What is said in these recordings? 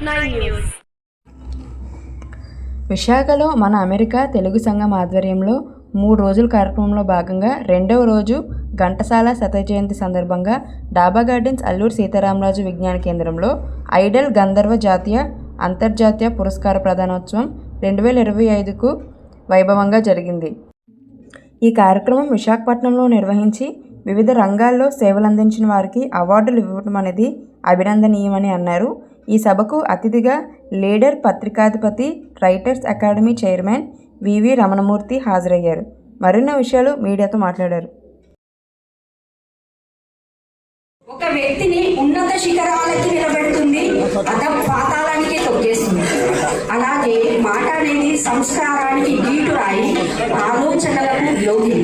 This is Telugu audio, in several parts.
న్యూస్ విశాఖలో మన అమెరికా తెలుగు సంఘం ఆధ్వర్యంలో మూడు రోజుల కార్యక్రమంలో భాగంగా రెండవ రోజు ఘంటసాల శత జయంతి సందర్భంగా డాబా గార్డెన్స్ అల్లూరు సీతారామరాజు విజ్ఞాన కేంద్రంలో ఐడల్ గంధర్వ జాతీయ అంతర్జాతీయ పురస్కార ప్రధానోత్సవం రెండు వేల ఇరవై ఐదుకు వైభవంగా జరిగింది. ఈ కార్యక్రమం విశాఖపట్నంలో నిర్వహించి వివిధ రంగాల్లో సేవలందించిన వారికి అవార్డులు ఇవ్వడం అనేది అభినందనీయమని అన్నారు. ఈ సభకు అతిథిగా leader పత్రికాధిపతి writers academy chairman VV Ramanamurthy హాజరయ్యారు. మరిన్ని విషయాలు మీడియాతో మాట్లాడారు. ఒక వ్యక్తిని ఉన్నత శిఖరాలకి నిలబెడుతుంది పాతాళానికి తొక్కేస్తుంది. అలాగే మాట అనేది సంస్కారానికి గీటురాయి ఆలోచనలకు యోగి.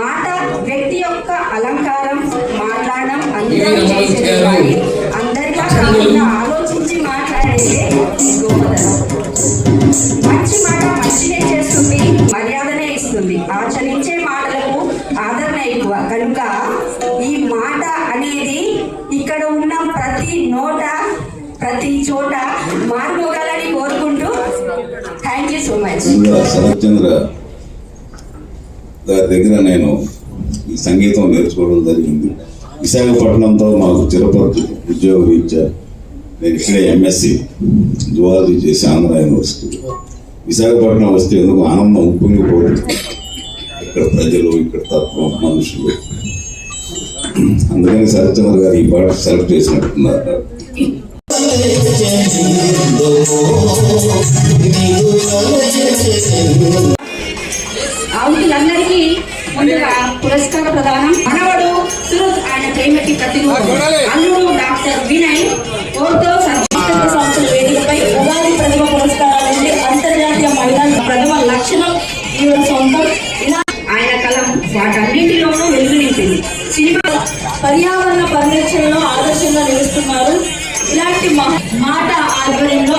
మాట వ్యక్తి యొక్క అలంకారం మాట్లాడడం అందరూ చేసేది కానీ కాకుండా గొప్పదనం మంచి మాట మంచినే చేస్తుంది మర్యాదనే ఇస్తుంది ఆచరించే మాటలకు ఆదరణ ఎక్కువ కనుక ఈ మాట అనేది ఇక్కడ ఉన్న ప్రతి నోట ప్రతి చోట మారుకోగలని కోరుకుంటూ thank you so much Sarathchandra గారి దగ్గర నేను ఈ సంగీతం నేర్చుకోవడం జరిగింది. విశాఖపట్నంతో మాకు తిరుపతి ఉద్యోగ రీత్యా నేను ఇక్కడే ఎంఎస్సి జువాలజీ చేసి ఆంధ్ర యూనివర్సిటీ. విశాఖపట్నం వస్తే ఎందుకు ఆనందం ఉప్పొంగిపోతుంది ఇక్కడ ప్రజలు ఇక్కడ తత్వం మనుషులు. అందుకని శరత్చంద్ర గారు ఈ పాట సెలెక్ట్ చేసినట్టున్నారు. పురస్కార ప్రదానం. మనవడు సురత్ ఆయన ప్రేమకి ప్రతిరూపం. అల్లుడు డాక్టర్ వినయ్ ఓర్తో సంస్కృత సంస్థల వేదికపై ఉగాది ప్రతిభ పురస్కారాలు నుండి అంతర్జాతీయ మహిళా ప్రథమ లక్షణం ఈవిడ సొంతం ఇలా ఆయన కలం వాటన్నింటిలోనూ వెలుగునింపింది. సినిమా పర్యావరణ పరిరక్షణలో ఆదర్శంగా నిలుస్తున్నారు. ఇలాంటి మాట ఆధ్వర్యంలో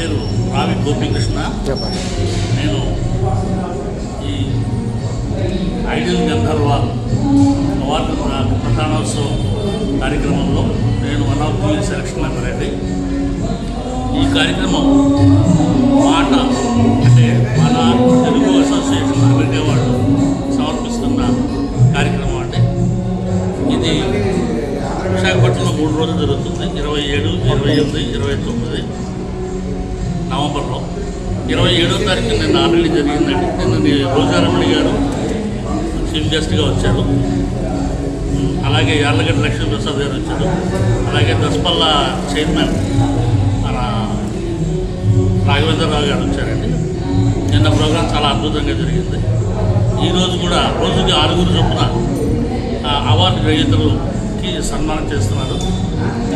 పేరు రావి గోపీకృష్ణ. నేను ఈ ఐడియల్ గంధర్వ అవార్డు ప్ర- ప్రధానోత్సవం కార్యక్రమంలో నేను one of the selection member అండి. ఈ కార్యక్రమం మాట అంటే మన తెలుగు అసోసియేషన్ అమెరికా వాళ్ళు సమర్పిస్తున్న కార్యక్రమం అండి. ఇది విశాఖపట్నంలో మూడు రోజులు జరుగుతుంది. ఇరవై ఏడు ఇరవై ఎనిమిది ఇరవై తొమ్మిది నవంబర్లో. ఇరవై ఏడో తారీఖు నిన్న ఆల్రెడీ జరిగిందండి. నిన్న ని- రోజారమణి గారు చీఫ్ గెస్ట్గా వచ్చారు. అలాగే యార్లగడ్డ లక్ష్మీప్రసాద్ గారు వచ్చారు. అలాగే దసపల్ల చైర్మన్ మన రాఘవేంద్రరావు గారు వచ్చారండి. నిన్న ప్రోగ్రాం చాలా అద్భుతంగా జరిగింది. ఈరోజు కూడా రోజుకి ఆరుగురు చొప్పున ఆ, అవార్డు మందికి సన్మానం చేస్తున్నారు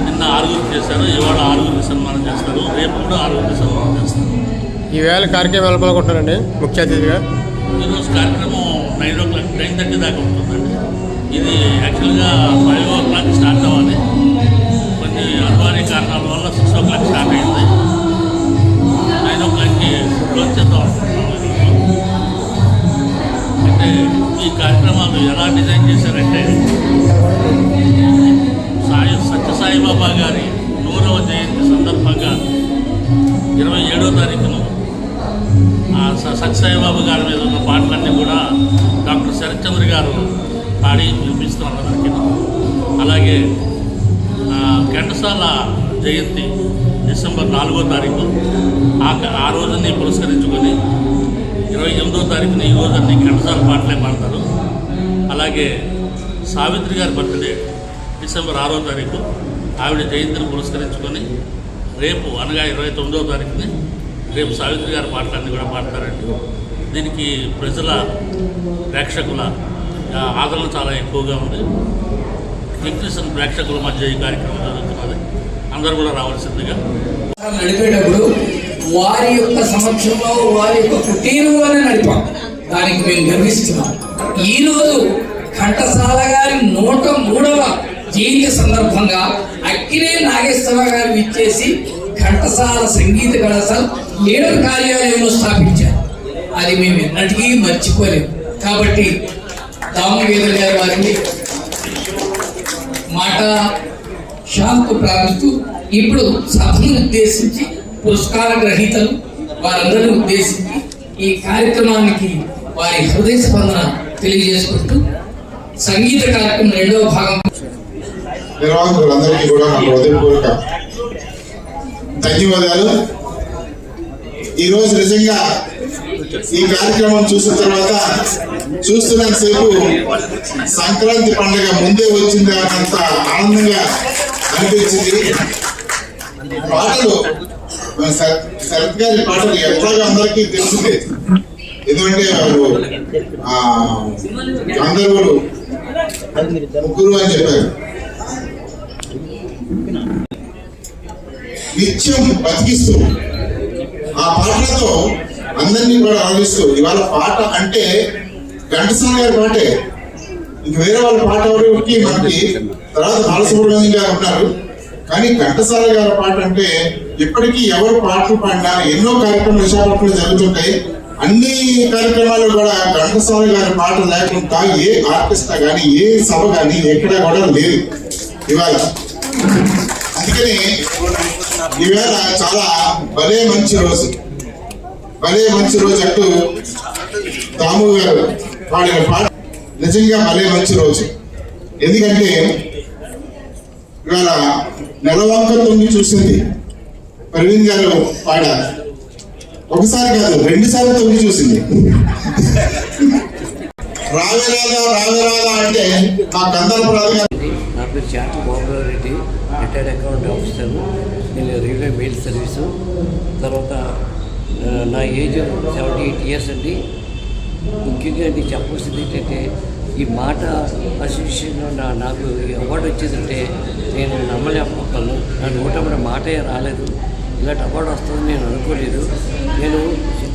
నిన్న ఆరుగురికి చేశారు ఇవాళ ఆరుగురికి సన్మానం చేస్తారు రేపు కూడా ఆరుగురికి సన్మానం చేస్తారు ఈవేళ కార్యక్రమం వెళ్ళాలనుకుంటానండి ముఖ్య అతిథిగా? ఈరోజు కార్యక్రమం nine o'clock nine thirty దాకా ఉంటుందండి. ఇది యాక్చువల్గా ఫైవ్ ఓ క్లాక్ స్టార్ట్ అవ్వాలి. కొన్ని అనివార్య కారణాల వల్ల సిక్స్ ఓ క్లాక్ స్టార్ట్ అయింది. నైన్ ఓ క్లాక్కి క్లోజ్ చేద్దాం అంటే ఈ కార్యక్రమాలు ఎలా డిజైన్ చేశారంటే సాయిబాబు గారి మీద ఉన్న పాటలన్నీ కూడా డాక్టర్ శరత్చంద్ర గారు పాడి వినిపిస్తున్నారు అందరికీ అలాగే ఘంటసాల జయంతి డిసెంబర్ నాలుగో తారీఖు. ఆ ఆ రోజుని పురస్కరించుకొని ఇరవై ఎనిమిదో తారీఖున ఈ రోజు అన్ని ఘంటసాల పాటలే పాడతారు. అలాగే సావిత్రి గారి బర్త్డే డిసెంబర్ ఆరో తారీఖు. ఆవిడ జయంతిని పురస్కరించుకొని రేపు అనగా ఇరవై తొమ్మిదో తారీఖుని రేపు సావిత్రి గారు పాటలన్నీ కూడా పాడతారండి దీనికి ప్రజల ప్రేక్షకుల ఆదరణ చాలా ఎక్కువగా ఉంది. టెక్నీషియన్ ప్రేక్షకుల మధ్య ఈ కార్యక్రమం జరుగుతున్నది. అందరూ కూడా రావాల్సిందిగా. నడిపేటప్పుడు వారి యొక్క సమక్షంలో వారి యొక్క కుటీరంలోనే నడిపాం. దానికి మేము గర్విస్తున్నాం. ఈ రోజు ఘంటసాల గారి నూట మూడవ జయంతి సందర్భంగా అక్కినే నాగేశ్వర గారు ఇచ్చేసి ఘంటసాల సంగీత కళాశాల లీడర్ కార్యాలయంలో స్థాపించారు. అది మేము ఎన్నటికీ మర్చిపోలేము. కాబట్టి దామోదర్ గారు వారిని మాట శాంతి ప్రార్థిస్తూ ఇప్పుడు సభను ఉద్దేశించి పురస్కార గ్రహీతలు వారందరినీ ఉద్దేశించి ఈ కార్యక్రమానికి వారి హృదయ స్పందన తెలియజేసుకుంటూ సంగీత కార్యక్రమం రెండవ భాగం. నిర్వాహకులందరికీ కూడా నా హృదయపూర్వక ధన్యవాదాలు. ఈరోజు నిజంగా ఈ కార్యక్రమం చూసిన తర్వాత చూస్తున్నంతసేపు సంక్రాంతి పండుగ ముందే వచ్చింది అన్నంత ఆనందంగా అనిపించింది. పాటలు. శరత్ గారి పాటలు ఎట్లాగా అందరికీ తెలిసిందే. ఎందుకంటే వాళ్ళు ఆ, అందరూ ముగ్గురు అని చెప్పారు. నిత్యం బతికిస్తూ ఆ పాటలతో అందరినీ కూడా ఆలోచిస్తూ ఇవాళ పాట అంటే ఘంటసాల గారి పాటే. ఇంక వేరే వాళ్ళ పాట ఎవరికి మనకి తర్వాత బాలసుబ్రహ్మణ్యం గారు ఉన్నారు కానీ ఘంటసాల గారి పాట అంటే ఇప్పటికీ ఎవరు పాటలు పాడినా ఎన్నో కార్యక్రమాలు విశాఖపట్నంలో జరుగుతుంటాయి. అన్ని కార్యక్రమాలు కూడా ఘంటసాల గారి పాట లేకుండా ఏ ఆర్కెస్ట్రా కానీ ఏ సభ కానీ ఎక్కడా కూడా లేదు ఇవాళ. అందుకని ఈవేళ చాలా భలే మంచి రోజు. భలే మంచి రోజు అంటూ దాము గారు పాడిన పాట నిజంగా భలే మంచి రోజు. ఎందుకంటే ఇవాళ నెలవంక తొమ్మిది చూసింది ప్రవీణ్ గారు పాడారు ఒకసారి కాదు రెండు సార్లు తొమ్మిది చూసింది. రావే రాదా రావే రాదా అంటే మా కందరపరాదు గారు పేరు చాటి Baburao Reddy retired account officer నేను రైల్వే మెయిల్ సర్వీసు తర్వాత నా ఏజ్ సెవెంటీ ఎయిట్ ఇయర్స్ అండి. ముఖ్యంగా నేను చెప్పవలసింది ఏంటంటే ఈ మాట అసోసియేషన్లో నా నాకు అవార్డు వచ్చిందంటే నేను నమ్మలేకపోతాను నా నూట మాటే రాలేదు. ఇలాంటి అవార్డు వస్తుందని నేను అనుకోలేదు. నేను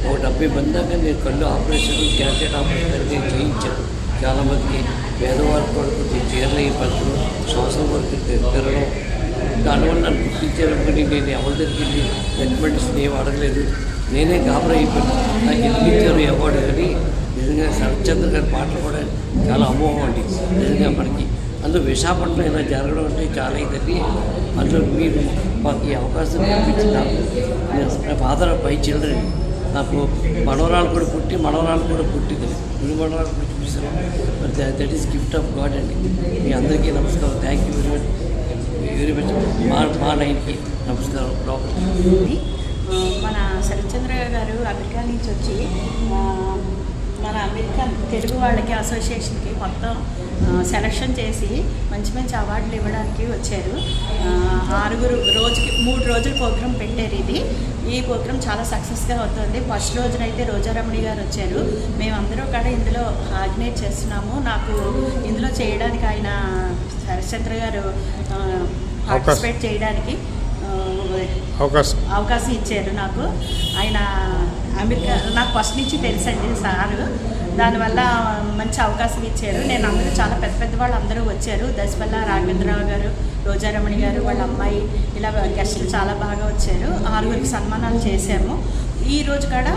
ఒక డెబ్బై మంది దాకా నేను కళ్ళు ఆపరేషన్ క్యాన్సర్ ఆపరేషన్ నేను చేయించాను. చాలామందికి పేదవారి కొరకు చీరలు ఈ పనులు శ్వాసం వరకు తిరగడం దానివల్ల నన్ను గుర్తించారనుకుని నేను ఎవరి దగ్గరికి వెళ్ళి రికమెండేషన్ ఏం అడగలేదు. నేనే గాబరా అయిపోయాను. నాకు ఎందుకు ఇచ్చారు అవార్డు కానీ నిజంగా శరత్చంద్ర గారి పాటలు కూడా చాలా అమోహం అండి. నిజంగా మనకి అందులో విశాఖపట్నం ఇలా జరగడం అంటే చాలా ఇదండి. అందులో మీరు మాకు ఈ అవకాశం కల్పించిన నేను ఫాదర్ పై చిల్డ్రన్ నాకు మనవరాలు కూడా పుట్టి మనవరాలు కూడా పుట్టింది. రెండు మనవరాలు కూడా మరి that is gift of God అండి. మీ అందరికీ నమస్కారం. Thank you very much very much మా మా నైన్కి నమస్కారం. లోపల మన శరత్చంద్ర గారు అమెరికా నుంచి వచ్చి మన అమెరికన్ తెలుగు వాళ్ళకి అసోసియేషన్కి మొత్తం సెలక్షన్ చేసి మంచి మంచి అవార్డులు ఇవ్వడానికి వచ్చారు. ఆరుగురు రోజుకి మూడు రోజుల ప్రోగ్రాం పెట్టారు ఇది. ఈ ప్రోగ్రాం చాలా సక్సెస్గా అవుతుంది. ఫస్ట్ రోజునైతే రోజారమణి గారు వచ్చారు. మేమందరూ కూడా ఇందులో ఆర్గనైజ్ చేస్తున్నాము. నాకు ఇందులో చేయడానికి ఆయన శరత్చంద్ర గారు పార్టిసిపేట్ చేయడానికి అవకాశం ఇచ్చారు నాకు. ఆయన అమెరికా నాకు ఫస్ట్ నుంచి తెలుసండి సారు. దానివల్ల మంచి అవకాశం ఇచ్చారు. నేను అందరూ చాలా పెద్ద పెద్ద వాళ్ళు అందరూ వచ్చారు. దశపల్ల రాఘవేంద్రరావు గారు రోజారమణి గారు వాళ్ళ అమ్మాయి ఇలా గెస్టులు చాలా బాగా వచ్చారు. ఆరుగురికి సన్మానాలు చేశాము. ఈ రోజు కూడా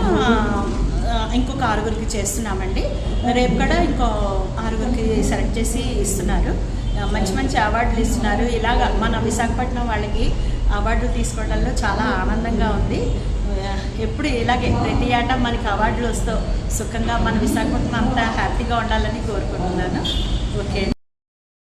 ఇంకొక ఆరుగురికి చేస్తున్నామండి. రేపు కూడా ఇంకో ఆరుగురికి సెలెక్ట్ చేసి ఇస్తున్నారు. మంచి మంచి అవార్డులు ఇస్తున్నారు. ఇలాగ మన విశాఖపట్నం వాళ్ళకి అవార్డు తీసుకోవడంలో చాలా ఆనందంగా ఉంది. ఎప్పుడు ఇలాగే ప్రతి ఏటా మనకి అవార్డులు వస్తూ సుఖంగా మన విశాఖపట్నం అంతా హ్యాపీగా ఉండాలని కోరుకుంటున్నాను. ఓకే